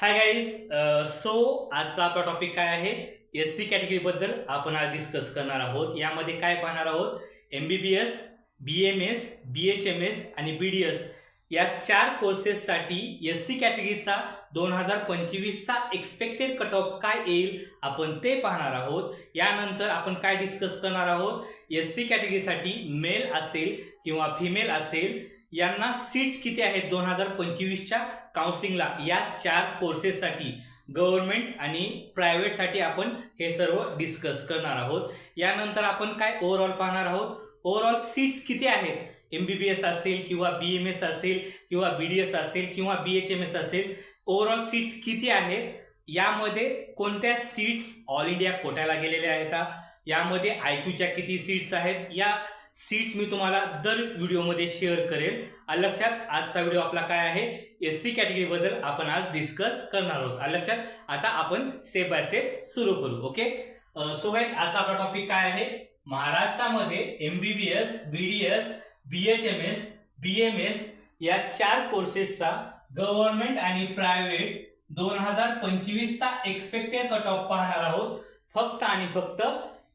Hi guys so आजचा आपला topic काय आहे? एस सी कॅटेगरीबद्दल आपण आज डिस्कस करणार आहोत. यामध्ये काय पाहणार आहोत? M B B S B M S B H M S आणि बी डी एस या चार कोर्सेससाठी एस सी कॅटेगरीचा दोन हजार पंचवीसचा एक्सपेक्टेड कट ऑफ काय येईल? आपण ते पाहणार आहोत. यानंतर आपण काय डिस्कस करणार आहोत? एस सी कॅटेगरीसाठी मेल असेल किंवा फिमेल असेल यांना सीट्स किती आहेत दोन हजार पंचवीसच्या काउन्सिलिंगला या चार कोर्सेससाठी गव्हर्नमेंट आणि प्रायव्हेटसाठी आपण हे सर्व डिस्कस करणार आहोत. यानंतर आपण काय ओव्हरऑल पाहणार आहोत? ओव्हरऑल सीट्स किती आहेत? एम बी बी एस असेल किंवा बी एम एस असेल किंवा बी डी एस असेल किंवा बी एच एम एस असेल ओव्हरऑल सीट्स किती आहेत? यामध्ये कोणत्या सीट्स ऑल इंडिया कोट्याला गेलेल्या आहेत? यामध्ये आय क्यूच्या किती सीट्स आहेत? या सीट्स मी तुम्हाला दर व्हिडिओमध्ये शेअर करेल. आलं लक्षात आजचा व्हिडिओ आपला काय आहे? एस सी कॅटेगरीबद्दल आपण आज डिस्कस करणार आहोत. आलं लक्षात आता आपण स्टेप बाय स्टेप सुरू करू ओके सो गाईज आजचा आपला टॉपिक काय आहे? महाराष्ट्रामध्ये M B B S B D S B H M S B M S या चार कोर्सेसचा गव्हर्नमेंट आणि प्रायव्हेट दोन हजार पंचवीसचा एक्सपेक्टेड कट ऑफ पाहणार आहोत. फक्त आणि फक्त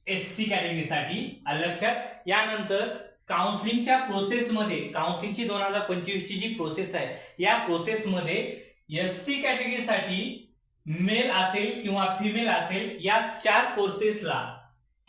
एस सी कॅटेगरीसाठी. आलं लक्षात? यानंतर काउन्सिलिंगच्या प्रोसेसमध्ये काउन्सिलिंगची दोन हजार पंचवीसची जी प्रोसेस आहे या प्रोसेसमध्ये एस सी कॅटेगरीसाठी मेल असेल किंवा फिमेल असेल या चार कोर्सेसला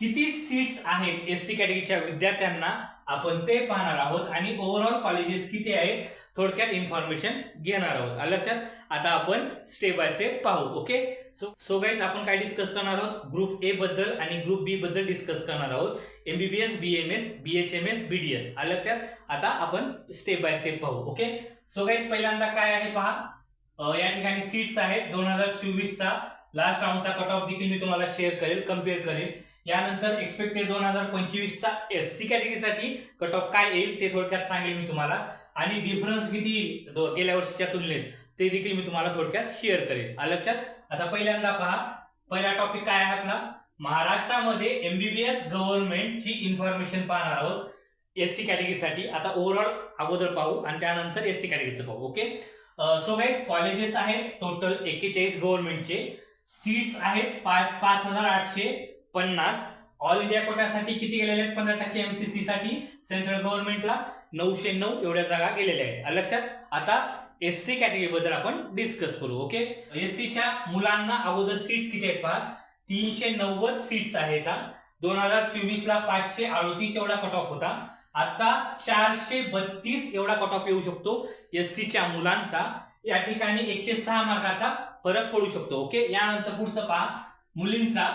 किती सीट्स आहेत एस सी कॅटेगरीच्या विद्यार्थ्यांना? आपण ते पाहणार आहोत. आणि ओव्हरऑल कॉलेजेस किती आहेत? थोडक्यात इन्फॉर्मेशन घेणार आहोत. आलं लक्षात? आता आपण स्टेप बाय स्टेप पाहू ओके सो सो गाईज आपण काय डिस्कस करणार आहोत? ग्रुप ए बद्दल आणि ग्रुप बी बद्दल डिस्कस करणार आहोत. MBBS B B M S B H M S B D S आलं लक्षात? आता आपण स्टेप बाय स्टेप पाहू ओके सो गाईज पहिल्यांदा काय आहे पहा? या ठिकाणी सीट्स आहेत. दोन हजार चोवीसचा लास्ट राऊंडचा कट ऑफ देखील मी तुम्हाला शेअर करेल कंपेअर करेल. यानंतर एक्सपेक्टेड दोन हजार पंचवीसचा एस सी कॅटेगरीसाठी कट ऑफ काय येईल ते थोडक्यात सांगेल मी तुम्हाला. आणि डिफरन्स किती गेल्या वर्षीच्या तुलनेत ते देखील मी तुम्हाला थोडक्यात शेअर करेन. लक्षात? आता पहिल्यांदा पहा पहिला टॉपिक काय आहे आपला? महाराष्ट्रामध्ये एमबीबीएस गव्हर्नमेंटची इन्फॉर्मेशन पाहणार आहोत. एस सी कॅटेगरीसाठी आता ओव्हरऑल अगोदर पाहू आणि त्यानंतर एस सी कॅटेगरीचं पाहू ओके? सो गाईज कॉलेजेस आहेत टोटल एक्केचाळीस गव्हर्नमेंटचे सीट्स आहेत पाच पाच हजार आठशे पन्नास. ऑल इंडिया कोट्यासाठी किती गेलेले आहेत? पंधरा टक्के एमसीसी साठी. सेंट्रल गव्हर्नमेंटला नऊशे नऊ एवढ्या जागा गेलेल्या आहेत. लक्षात आता एस सी कॅटेगरी बद्दल आपण डिस्कस करू ओके एस सीच्या मुलांना अगोदर सीट्स किती आहेत पहा? तीनशे नव्वद सीट्स आहेत दोन हजार चोवीस ला पाचशे अडतीस एवढा कट ऑफ होता. आता चारशे बत्तीस एवढा कट ऑफ येऊ शकतो एस सीच्या मुलांचा. या ठिकाणी एकशे सहा मार्काचा फरक पडू शकतो ओके यानंतर पुढचं पहा. मुलींचा.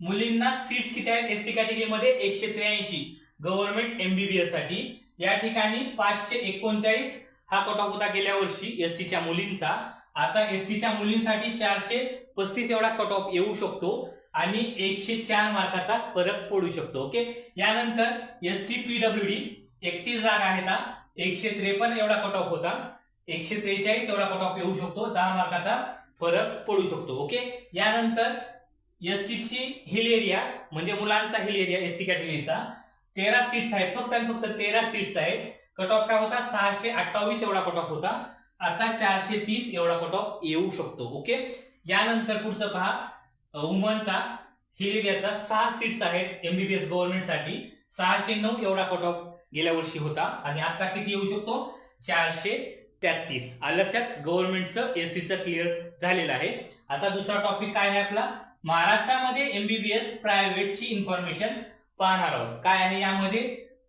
मुलींना सीट्स किती आहेत? एस सी कॅटेगरीमध्ये एकशे त्र्याऐंशी. गव्हर्नमेंट एमबीबीएससाठी या ठिकाणी पाचशे एकोणचाळीस हा कट ऑफ होता गेल्या वर्षी एस च्या मुलींचा. आता एस च्या मुलींसाठी चारशे पस्तीस एवढा कट ऑफ येऊ शकतो आणि एकशे चार मार्काचा फरक पडू शकतो ओके? यानंतर एस सी पीडब्ल्यू डी एकतीस जागा आहेत एकशे त्रेपन्न एवढा कट ऑफ होता. एकशे त्रेचाळीस एवढा कट ऑफ येऊ शकतो दहा मार्काचा फरक पडू शकतो ओके? यानंतर एस ची हिल एरिया म्हणजे मुलांचा हिल एरिया एस सी कॅटेगरीचा. तेरा सीट्स आहेत. फक्त आणि फक्त तेरा सीट्स आहेत. कट ऑफ काय होता? सहाशे अठ्ठावीस एवढा कट ऑफ होता. आता चारशे तीस एवढा कट ऑफ येऊ शकतो. ओके यानंतर पुढचं पहा. वुमनचा हिलिरियाचा सहा सीट्स आहेत एमबीबीएस गव्हर्नमेंटसाठी सहाशे नऊ एवढा कट ऑफ गेल्या वर्षी होता. आणि आता किती येऊ शकतो? चारशे तेहतीस. लक्षात गव्हर्नमेंटचं एसीचं क्लिअर झालेलं आहे. आता दुसरा टॉपिक काय आहे आपला? महाराष्ट्रामध्ये एमबीबीएस प्रायव्हेटची इन्फॉर्मेशन पाहणार आहोत. काय आहे यामध्ये?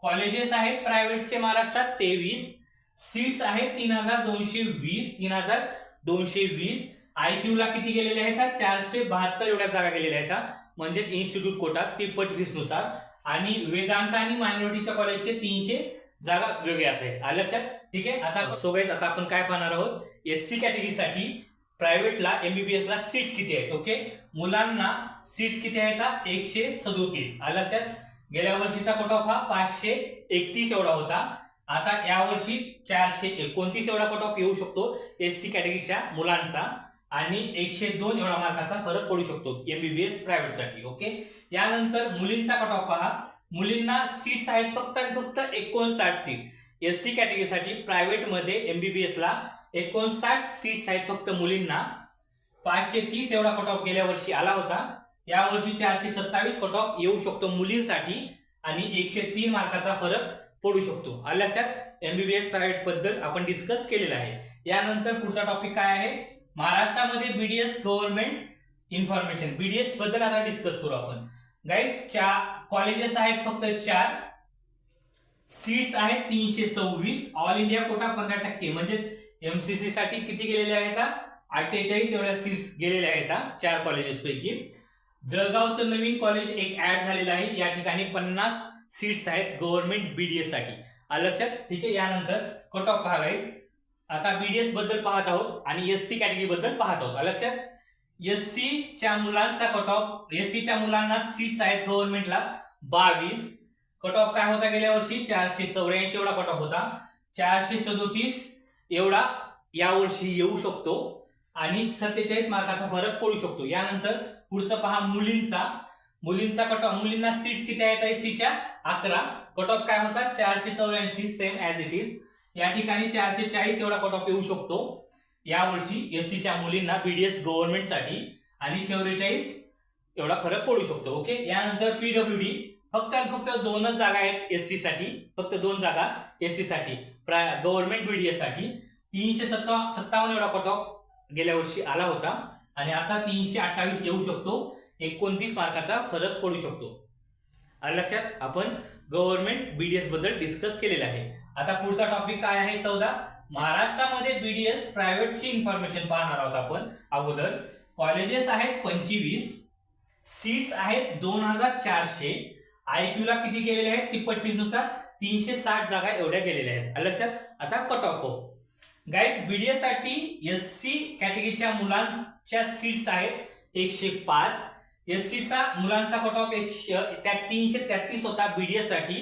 कॉलेजेस आहेत प्रायव्हेटचे महाराष्ट्रात तेवीस सीट्स आहेत तीन हजार दोनशे वीस तीन हजार दोनशे वीस. आय क्यूला किती गेलेले आहेत? चारशे बहात्तर एवढ्या जागा गेलेल्या आहेत म्हणजेच इन्स्टिट्यूट कोटा तिप्पट वीसनुसार आणि वेदांत आणि मायनॉरिटीच्या कॉलेजचे तीनशे जागा वेगळ्याच आहेत. आलं लक्षात? ठीक आहे? आता हो, सो आता आपण काय पाहणार आहोत? एस सी कॅटेगरीसाठी प्रायव्हेटला एमबीबीएसला सीट्स किती आहेत ओके मुलांना सीट्स किती आहेत एकशे सदोतीस. आलं लक्षात? गेल्या वर्षीचा कट ऑफ हा पाचशे एकतीस एवढा होता. आता यावर्षी चारशे एकोणतीस एवढा कट ऑफ येऊ शकतो एस सी कॅटेगरीच्या मुलांचा. आणि एकशे दोन एवढा मार्काचा फरक पडू शकतो एमबीबीएस प्रायव्हेटसाठी ओके यानंतर मुलींचा कट ऑफ पहा. मुलींना सीट्स आहेत फक्त आणि फक्त एकोणसाठ सीट एस सी कॅटेगरीसाठी प्रायव्हेटमध्ये एमबीबीएसला एकोणसाठ सीट्स आहेत फक्त मुलींना. पाचशे तीस एवढा कट ऑफ गेल्या वर्षी आला होता. या वर्षी चारशे सत्तावीस कट ऑफ येऊ शकतो मुलींसाठी आणि एकशे तीन मार्काचा फरक पडू शकतो. आलं लक्षात एमबीबीएस प्रायव्हेटबद्दल आपण डिस्कस केलेला आहे. यानंतर पुढचा टॉपिक काय आहे? महाराष्ट्रामध्ये बीडीएस गव्हर्नमेंट इन्फॉर्मेशन बीडीएसबद्दल आता डिस्कस करू आपण. गाईज चार कॉलेजेस आहेत फक्त चार. सीट्स आहेत तीनशे सव्वीस. ऑल इंडिया कोटा पंधरा टक्के. म्हणजेच एमसीसी साठी किती गेलेले आहेत अठ्ठेचाळीस एवढ्या सीट्स गेलेल्या आहेत चार कॉलेजेसपैकी जळगावचं नवीन कॉलेज एक ऍड झालेलं आहे. या ठिकाणी पन्नास सीट्स आहेत गव्हर्नमेंट बीडीएससाठी. लक्षात? ठीक आहे यानंतर कट ऑफ पहा आता बीडीएसबद्दल पाहत आहोत आणि एस सी कॅटेगरी बद्दल पाहत आहोत. लक्षात? एस सी च्या मुलांचा कट ऑफ एस च्या मुलांना सीट्स आहेत गव्हर्नमेंटला बावीस. कट ऑफ काय होता गेल्या वर्षी? चारशे चौऱ्याऐंशी एवढा कट ऑफ होता. चारशे सदोतीस एवढा यावर्षी येऊ शकतो. आणि सत्तेचाळीस मार्काचा फरक पडू शकतो. यानंतर पुढचं पहा मुलींचा. मुलींचा कट ऑफ मुलींना सीट्स किती आहेत सीच्या अकरा. कट ऑफ काय होता चारशे चौऱ्याऐंशी सेम ॲज इट इज या ठिकाणी चारशे चाळीस एवढा कट ऑफ येऊ शकतो. यावर्षी एससीच्या मुलींना बीडीएस गव्हर्नमेंटसाठी आणि चौवेचाळीस एवढा फरक पडू शकतो. ओके यानंतर पीडब्ल्यू डी फक्त आणि फक्त दोनच जागा आहेत एस सी साठी फक्त दोन जागा एस सी साठी गव्हर्नमेंट बीडीएससाठी. तीनशे सत्ता सत्तावन्न एवढा कट ऑफ गेल्या वर्षी आला होता. आणि आता तीनशे अठ्ठावीस येऊ शकतो. एकोणतीस मार्काचा फरक पडू शकतो. लक्षात आपण गव्हर्नमेंट बीडीएसबद्दल डिस्कस केलेला आहे. आता पुढचा टॉपिक काय आहे? चौदा. महाराष्ट्रामध्ये बीडीएस प्रायव्हेटची इन्फॉर्मेशन पाहणार आहोत आपण. अगोदर कॉलेजेस आहेत पंचवीस. सीट्स आहेत दोन हजार चारशे. आयक्यूला किती केलेले आहेत? तिप्पट फीसनुसार तीनशे साठ जागा एवढ्या गेलेल्या आहेत. लक्षात आता कट ऑफ गाईज बीडीएससाठी एस सी कॅटेगरीच्या मुलांच्या सीट्स आहेत एकशे पाच. एस सीचा मुलांचा कट ऑफ एकशे त्या तीनशे तेहतीस होता बीडीएससाठी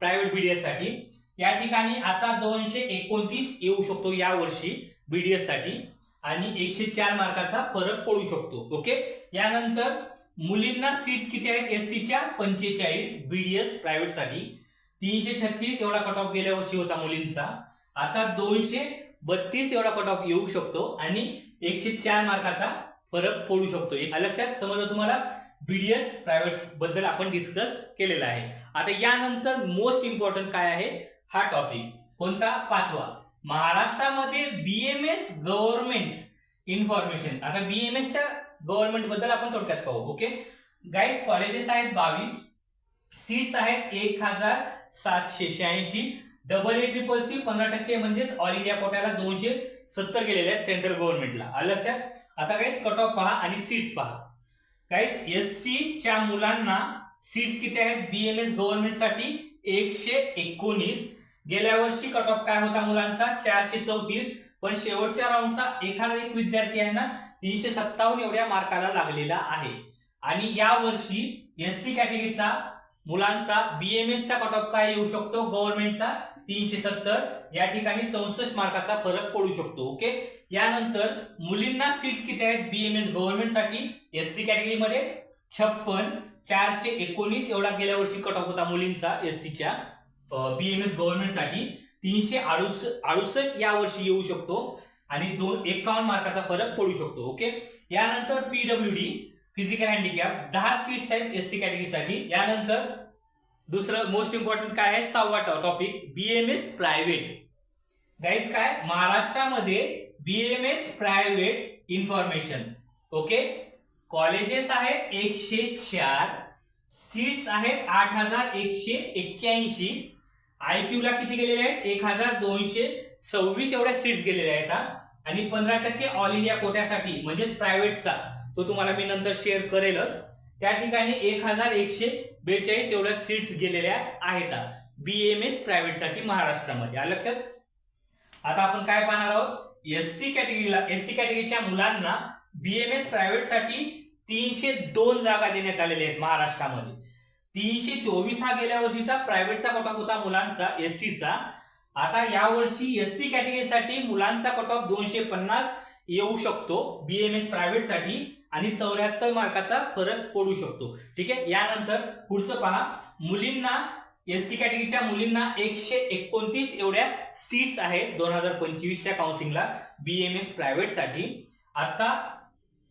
प्रायव्हेट बीडीएससाठी. या ठिकाणी आता दोनशे एकोणतीस येऊ शकतो या वर्षी बीडीएससाठी आणि एकशे चार मार्काचा फरक पडू शकतो ओके यानंतर मुलींना सीट्स किती आहेत? एस सीच्या पंचेचाळीस बीडीएस प्रायव्हेटसाठी. तीनशे छत्तीस एवढा कट ऑफ गेल्या वर्षी होता मुलींचा. आता दोनशे बत्तीस एवढा कट ऑफ येऊ शकतो आणि एकशे चार मार्काचा फरक पडू शकतो. लक्षात समजा तुम्हाला? बीडीएस प्रायव्हेटबद्दल आपण डिस्कस केलेला आहे. आता यानंतर मोस्ट इम्पॉर्टंट काय आहे? हा टॉपिक कोणता? पाचवा. महाराष्ट्रामध्ये बीएमएस गव्हर्नमेंट इन्फॉर्मेशन आता बीएमएसच्या गव्हर्नमेंटबद्दल आपण थोडक्यात पाहू ओके गाईज कॉलेजेस आहेत बावीस सीट्स आहेत एक हजार सातशे शहाऐंशी डबल ए ट्रिपल सी पंधरा टक्के म्हणजेच ऑल इंडिया कोट्याला दोनशे सत्तर गेलेले आहेत सेंट्रल गव्हर्नमेंटला लक्षात? आता काहीच कट ऑफ पहा आणि सीट्स पहा. काहीच एस सी च्या मुलांना सीट्स किती आहेत? बीएमएस एस गव्हर्नमेंटसाठी एकशे एकोणीस. गेल्या वर्षी कट ऑफ काय होता मुलांचा? चारशे चौतीस. पण शेवटच्या राऊंडचा एखादा एक विद्यार्थी आहे ना तीनशे सत्तावन्न एवढ्या मार्काला लागलेला आहे. आणि या वर्षी एस सी कॅटेगरीचा मुलांचा बीएमएसचा कट ऑफ काय येऊ शकतो? गव्हर्नमेंटचा तीनशे सत्तर या ठिकाणी चौसष्ट मार्काचा फरक पडू शकतो ओके? यानंतर मुलींना सीट्स किती आहेत? बीएमएस गव्हर्नमेंटसाठी एस सी कॅटेगरीमध्ये छप्पन चारशे एकोणीस एवढा गेल्या वर्षी कट ऑफ होता मुलींचा एस सीच्या बीएमएस गव्हर्नमेंटसाठी तीनशे अडुस अडुसष्ट या वर्षी येऊ शकतो आणि दोन एकावन्न मार्काचा फरक पडू शकतो ओके? यानंतर पीडब्ल्यू डी फिजिकल हँडिकॅप दहा सीट्स आहेत एस सी कॅटेगरीसाठी यानंतर दुसरं मोस्ट इम्पॉर्टंट काय आहे? सहावा टॉपिक बीएमएस प्रायव्हेट गाईज काय? महाराष्ट्रामध्ये BMS private information okay colleges आहेत एकशे चार सीट्स आहेत आठ हजार एकशे एक्क्याऐंशी. आयक्यू ला किती गेलेले आहेत? एक हजार दोनशे सव्वीस एवढ्या सीट्स गेलेल्या आहेत आणि पंधरा टक्के ऑल इंडिया कोट्यासाठी म्हणजेच प्रायव्हेटचा तो तुम्हाला मी नंतर शेअर करेलच. त्या ठिकाणी एक हजार एकशे बेचाळीस एवढ्या सीट्स गेलेल्या आहेत. बीएमएस एस प्रायव्हेटसाठी महाराष्ट्रामध्ये. आलं लक्षात? आता आपण काय पाहणार आहोत? एस सी कॅटेगरीला एस सी कॅटेगरीच्या मुलांना बीएमएस एस प्रायव्हेटसाठी तीनशे दोन जागा देण्यात आलेल्या आहेत महाराष्ट्रामध्ये. तीनशे चोवीस हा गेल्या वर्षीचा प्रायव्हेटचा कटऑफ होता मुलांचा एस चा. आता यावर्षी एस सी कॅटेगरीसाठी मुलांचा कट ऑफ दोनशे पन्नास येऊ शकतो. बीएमएस प्रायव्हेटसाठी आणि चौऱ्याहत्तर मार्काचा फरक पडू शकतो. ठीक आहे? यानंतर पुढचं पहा. मुलींना एस सी कॅटेगरीच्या मुलींना एकशे एकोणतीस एवढ्या सीट्स आहेत दोन हजार पंचवीसच्या काउन्सिलिंगला बीएमएस प्रायव्हेटसाठी आता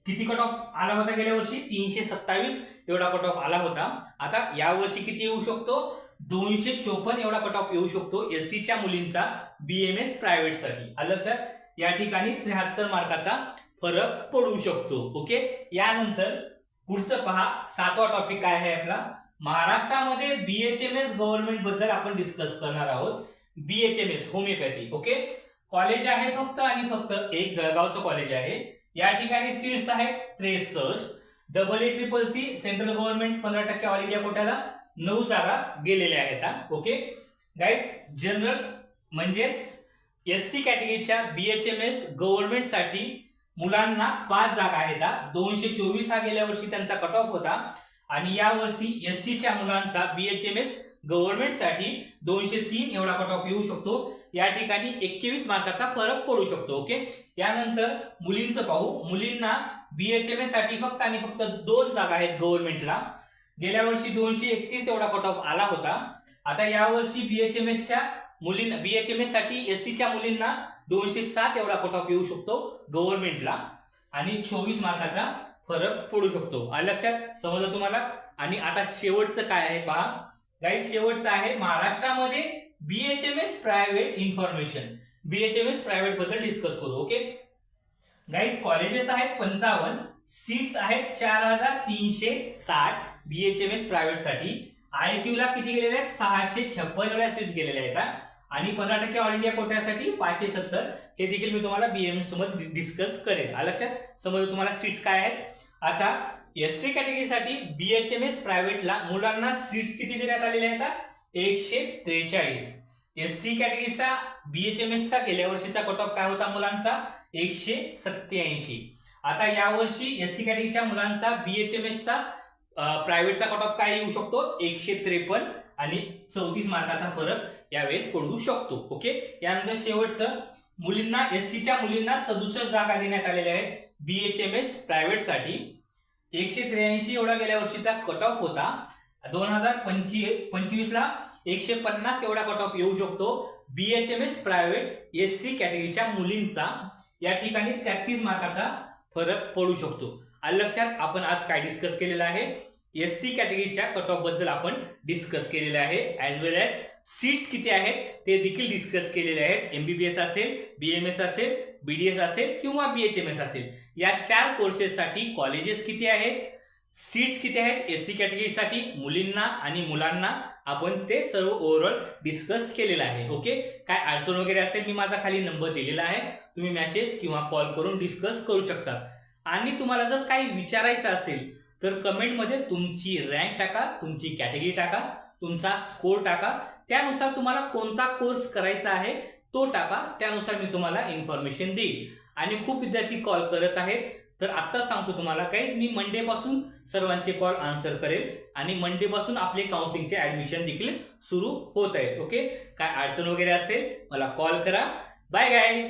किती कट ऑफ आला होता गेल्या वर्षी? तीनशे सत्तावीस एवढा कट ऑफ आला होता. आता यावर्षी किती येऊ शकतो? दोनशे चोपन्न एवढा कट ऑफ येऊ शकतो एस सीच्या मुलींचा बीएमएस प्रायव्हेटसाठी. आलं लक्षात? या ठिकाणी त्र्याहत्तर मार्काचा फरक पडू शकतो. ओके? यानंतर पुढचं पहा. सातवा टॉपिक काय आहे आपला? महाराष्ट्रामध्ये बीएचएमएस गव्हर्नमेंटबद्दल आपण डिस्कस करणार आहोत. BHMS homeopathy okay? कॉलेज आहे फक्त आणि फक्त एक जळगावचं कॉलेज आहे. या ठिकाणी सीट्स आहेत त्रेसष्ट. Double A triple C central government पंधरा टक्के ऑल इंडिया कोट्याला नऊ जागा गेलेल्या आहेत ओके? गाईज जनरल म्हणजेच एस सी कॅटेगरीच्या एम एस गव्हर्नमेंटसाठी मुलांना पाच जागा आहेत. दोनशे चोवीस हा गेल्या वर्षी त्यांचा कट ऑफ होता. आणि या वर्षी एस सीच्या मुलांचा एम एस गव्हर्नमेंटसाठी दोनशे तीन एवढा कट ऑफ येऊ शकतो. या ठिकाणी एकवीस मार्काचा फरक पडू शकतो ओके? यानंतर मुलींचं पाहू. मुलींना बी एच एम एससाठी फक्त आणि फक्त दोन जागा आहेत गव्हर्नमेंटला गेल्या वर्षी दोनशे एकतीस एवढा कट ऑफ आला होता. आता यावर्षी बी एच एम एसच्या मुलींना बीएचएमएससाठी एस सीच्या मुलींना दोनशे सात एवढा कट ऑफ येऊ शकतो गव्हर्नमेंटला आणि चोवीस मार्काचा फरक पडू शकतो. लक्षात समजलं तुम्हाला? आणि आता शेवटचं काय आहे पहा. गाईज शेवटचं आहे महाराष्ट्रामध्ये बीएचएमएस प्रायव्हेट इन्फॉर्मेशन बीएचएमएस प्रायव्हेटबद्दल डिस्कस करू ओके गाईज कॉलेजेस आहेत पंचावन्न सीट्स आहेत चार हजार तीनशे साठ बीएचएमएस प्रायव्हेटसाठी. आय क्यू ला किती गेलेले आहेत? सहाशे छप्पन एवढ्या सीट्स गेलेल्या आहेत आणि पंधरा टक्के ऑल इंडिया कोट्यासाठी पाचशे सत्तर. हे देखील मी तुम्हाला बीएम सोबत डिस्कस करेन. लक्षात? समजा तुम्हाला सीट्स काय आहेत? आता एस सी कॅटेगरीसाठी बीएचएमएस प्रायव्हेटला मुलांना सीट्स किती देण्यात आलेल्या आहेत? एकशे त्रेचाळीस. एस सी कॅटेगरीचा बीएचएमएसचा गेल्या वर्षीचा कट ऑफ काय होता मुलांचा? एकशे सत्याऐंशी आता यावर्षी एस सी कॅटेगरीच्या मुलांचा बीएचएमएसचा प्रायव्हेटचा कट ऑफ काय येऊ शकतो? एकशे त्रेपन्न. आणि चौतीस मार्काचा फरक यावेळेस पडू शकतो ओके यानंतर शेवटचं मुलींना एस सीच्या मुलींना सदुसष्ट जागा देण्यात आलेल्या आहेत बीएचएमएस प्रायव्हेटसाठी एकशे त्र्याऐंशी एवढा गेल्या वर्षीचा कट ऑफ होता. दोन हजार पंचवी पंचवीसला एकशे पन्नास एवढा कट ऑफ येऊ शकतो बीएचएमएस प्रायव्हेट एस सी कॅटेगरीच्या मुलींचा. या ठिकाणी तेहतीस मार्काचा फरक पडू शकतो. लक्षात आपण आज काय डिस्कस केलेलं आहे? एस सी कॅटेगरीच्या कट ऑफबद्दल आपण डिस्कस केलेले आहे. ॲज वेल ॲज सीट्स किती आहेत ते देखील डिस्कस केलेले आहेत. एमबीबीएस असेल बीएमएस असेल बीडीएस असेल किंवा बीएचएमएस असेल. या चार कोर्सेससाठी कॉलेजेस किती आहेत? सीट्स किती आहेत? एस सी कॅटेगरीसाठी मुलींना आणि मुलांना आपण ते सर्व ओव्हरऑल डिस्कस केलेलं आहे. ओके काय अडचण वगैरे असेल मी माझा खाली नंबर दिलेला आहे. तुम्ही मेसेज किंवा कॉल करून डिस्कस करू शकता. आणि तुम्हाला जर काही विचारायचं असेल तर कमेंटमध्ये तुमची रँक टाका तुमची कॅटेगरी टाका तुमचा स्कोर टाका. त्यानुसार तुम्हाला कोणता कोर्स करायचा आहे तो टाका. त्यानुसार मी तुम्हाला इन्फॉर्मेशन देईल. आणि खूप विद्यार्थी कॉल करत आहेत. तर आत्ता सांगतो तुम्हाला काहीच मी मंडेपासून सर्वांचे कॉल आन्सर करेल. आणि मंडेपासून आपले काउन्सिलिंगचे ऍडमिशन देखील सुरू होत आहेत. ओके काय अडचण वगैरे असेल मला कॉल करा. Bye guys